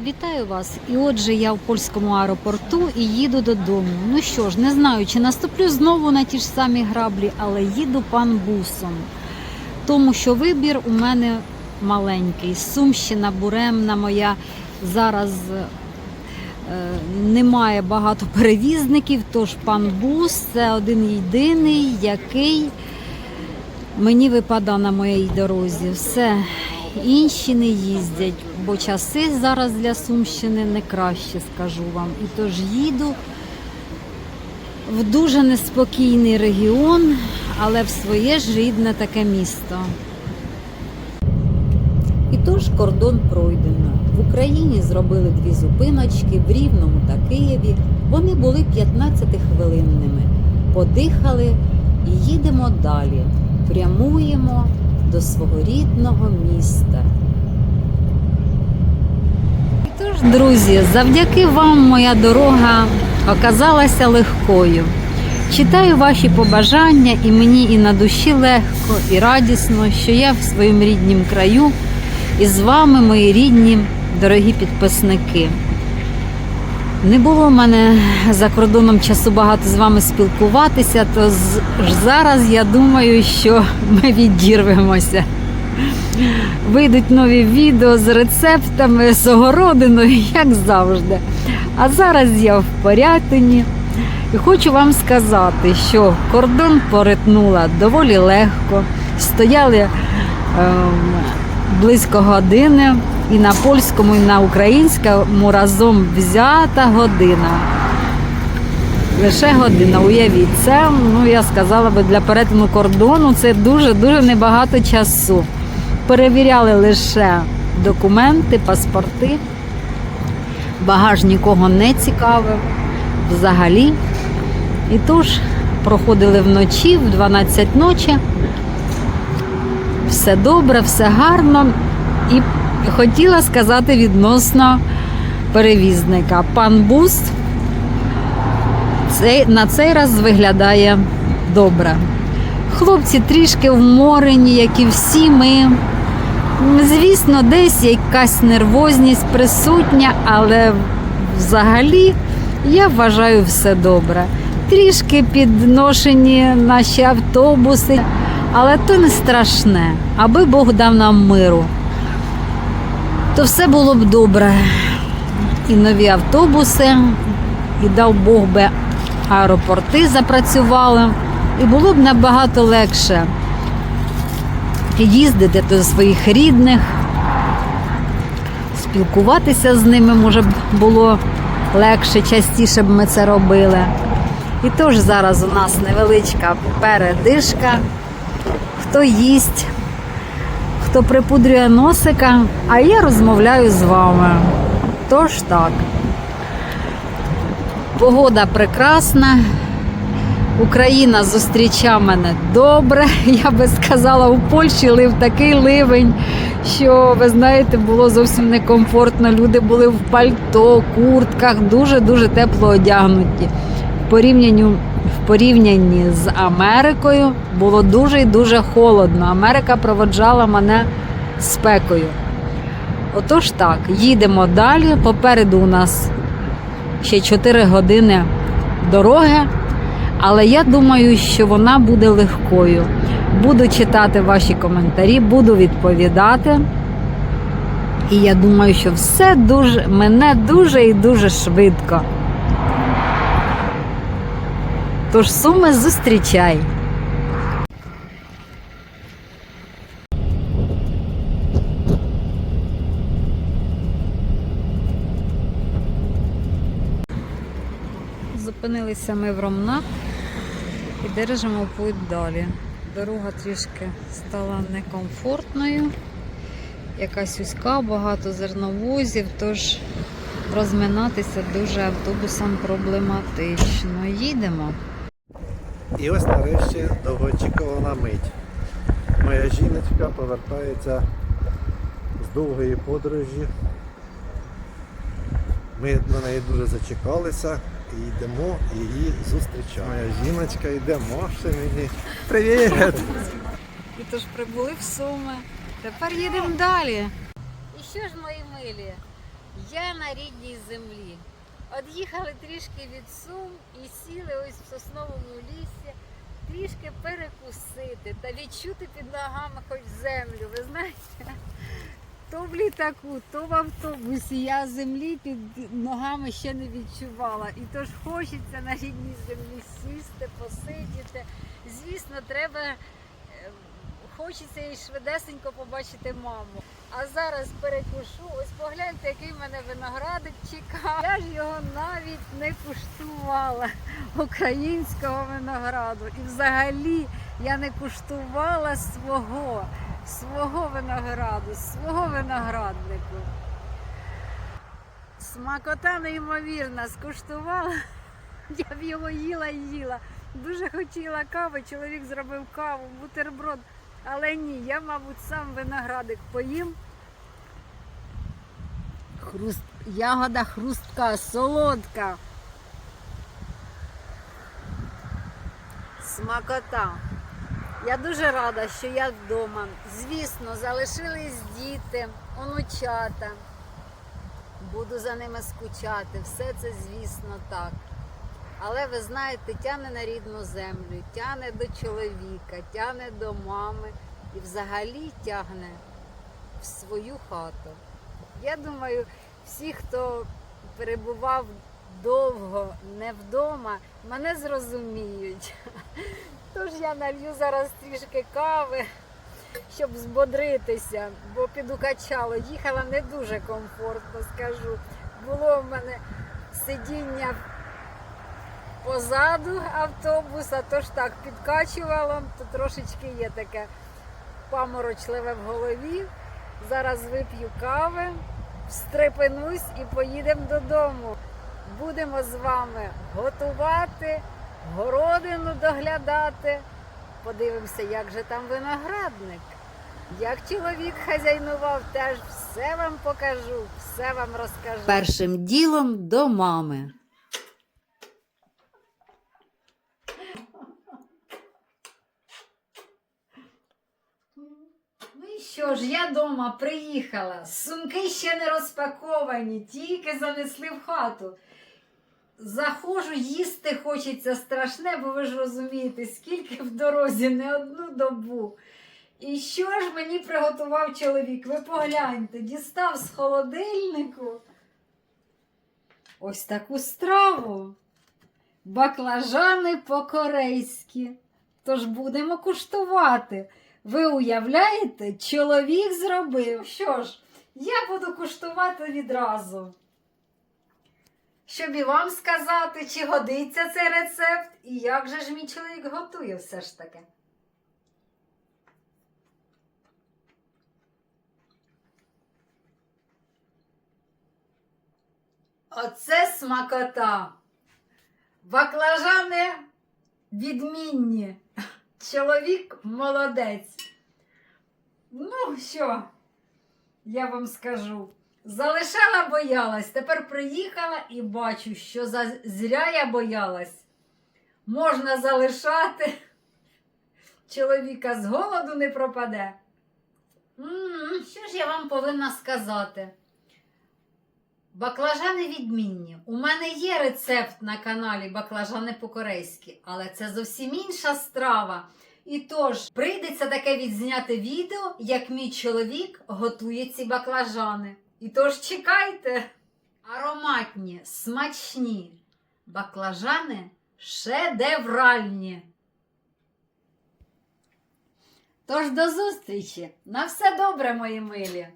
Вітаю вас! І отже, я в польському аеропорту і їду додому. Ну що ж, не знаю, чи наступлю знову на ті ж самі граблі, але їду панбусом. Тому що вибір у мене маленький. Сумщина, буремна моя зараз е, немає багато перевізників, тож панбус це один єдиний, який мені випадає на моїй дорозі. Все. Інші не їздять, бо часи зараз для Сумщини не краще, скажу вам. І тож їду в дуже неспокійний регіон, але в своє ж рідне таке місто. І тож кордон пройдено. В Україні зробили дві зупиночки в Рівному та Києві. Вони були 15-хвилинними. Подихали і їдемо далі. Прямуємо до свого рідного міста. Тож, друзі, завдяки вам моя дорога оказалася легкою. Читаю ваші побажання, і мені і на душі легко, і радісно, що я в своєму ріднім краю і з вами, мої рідні, дорогі підписники. Не було в мене за кордоном часу багато з вами спілкуватися, то зараз я думаю, що ми відірвемося. Вийдуть нові відео з рецептами, з огородиною, як завжди. А зараз я в Порятині і хочу вам сказати, що кордон перетнула доволі легко. Стояли ем, близько години і на польському, і на українському разом взята година. Лише година, уявіть, це, ну я сказала би, для перетину кордону це дуже-дуже небагато часу. Перевіряли лише документи, паспорти. Багаж нікого не цікавив взагалі. І тож проходили вночі, в 12 ночі. Все добре, все гарно. І хотіла сказати відносно перевізника. Пан Буст цей, на цей раз виглядає добре. Хлопці трішки вморені, як і всі ми. Звісно, десь якась нервозність присутня, але взагалі я вважаю все добре. Трішки підношені наші автобуси, але то не страшне, аби Бог дав нам миру. То все було б добре. І нові автобуси, і дав Бог би аеропорти запрацювали, і було б набагато легше їздити до своїх рідних, спілкуватися з ними може було легше, частіше б ми це робили. І тож зараз у нас невеличка передишка. Хто їсть, хто припудрює носика, а я розмовляю з вами. Тож так. Погода прекрасна. Україна зустрічає мене добре. Я би сказала, у Польщі лив такий ливень, що ви знаєте, було зовсім некомфортно. Люди були в пальто, куртках, дуже-дуже тепло одягнуті. В порівнянні, в порівнянні з Америкою було дуже і дуже холодно. Америка проводжала мене спекою. Отож так, їдемо далі. Попереду у нас ще 4 години дороги, але я думаю, що вона буде легкою. Буду читати ваші коментарі, буду відповідати. І я думаю, що все дуже мене дуже і дуже швидко. Тож суми зустрічай. Зупинилися ми в Ромнах і держимо путь далі. Дорога трішки стала некомфортною, якась узька, багато зерновозів, тож розминатися дуже автобусом проблематично. Їдемо. І ось нарешті довгоочікувана мить. Моя жіночка повертається з довгої подорожі. Ми на неї дуже зачекалися і йдемо її зустрічати. Моя жіночка йде, Маша мені. Привіт! І тож прибули в Суми. Тепер їдемо далі. І що ж, мої милі? Я на рідній землі. Од'їхали трішки від Сум і сіли ось в сосновому лісі, трішки перекусити та відчути під ногами хоч землю. Ви знаєте, то в літаку, то в автобусі я землі під ногами ще не відчувала. І тож хочеться на рідній землі сісти, посидіти. Звісно, треба. е, Хочеться і швидесенько побачити маму. А зараз перекушу. Ось погляньте, який в мене виноградик чекав. Я ж його навіть не куштувала українського винограду. І взагалі я не куштувала свого, свого винограду, свого винограднику. Смакота неймовірна, скуштувала. Я б його їла і їла. Дуже хотіла кави, чоловік зробив каву, бутерброд. Але ні, я, мабуть, сам виноградик поїм. Хруст... Ягода хрустка, солодка. Смакота. Я дуже рада, що я вдома. Звісно, залишились діти, онучата. Буду за ними скучати. Все це, звісно, так. Але ви знаєте, тяне на рідну землю, тяне до чоловіка, тяне до мами і взагалі тягне в свою хату. Я думаю, всі, хто перебував довго не вдома, мене зрозуміють. Тож я налью зараз трішки кави, щоб збодритися, бо підукачало. Їхала не дуже комфортно, скажу. Було в мене сидіння позаду автобуса, тож так підкачувало, то трошечки є таке паморочливе в голові. Зараз вип'ю кави, встрепенусь і поїдемо додому. Будемо з вами готувати, городину доглядати. Подивимося, як же там виноградник. Як чоловік хазяйнував, теж все вам покажу, все вам розкажу. Першим ділом до мами. Ну і що ж, я дома приїхала. Сумки ще не розпаковані, тільки занесли в хату. Заходжу, їсти хочеться страшне, бо ви ж розумієте, скільки в дорозі не одну добу. І що ж мені приготував чоловік? Ви погляньте, дістав з холодильнику ось таку страву. Баклажани по-корейськи. Тож будемо куштувати. Ви уявляєте, чоловік зробив. Що ж, я буду куштувати відразу. Щоб і вам сказати, чи годиться цей рецепт, і як же ж мій чоловік готує все ж таки. Оце смакота. Баклажани відмінні. Чоловік молодець. Ну, що, я вам скажу. Залишала, боялась, тепер приїхала і бачу, що зря я боялась. Можна залишати. Чоловіка з голоду не пропаде. що ж я вам повинна сказати? Баклажани відмінні. У мене є рецепт на каналі Баклажани по-корейськи, але це зовсім інша страва. І тож прийдеться таке відзняти відео, як мій чоловік готує ці баклажани. І тож чекайте. Ароматні, смачні баклажани шедевральні. Тож до зустрічі! На все добре, мої милі!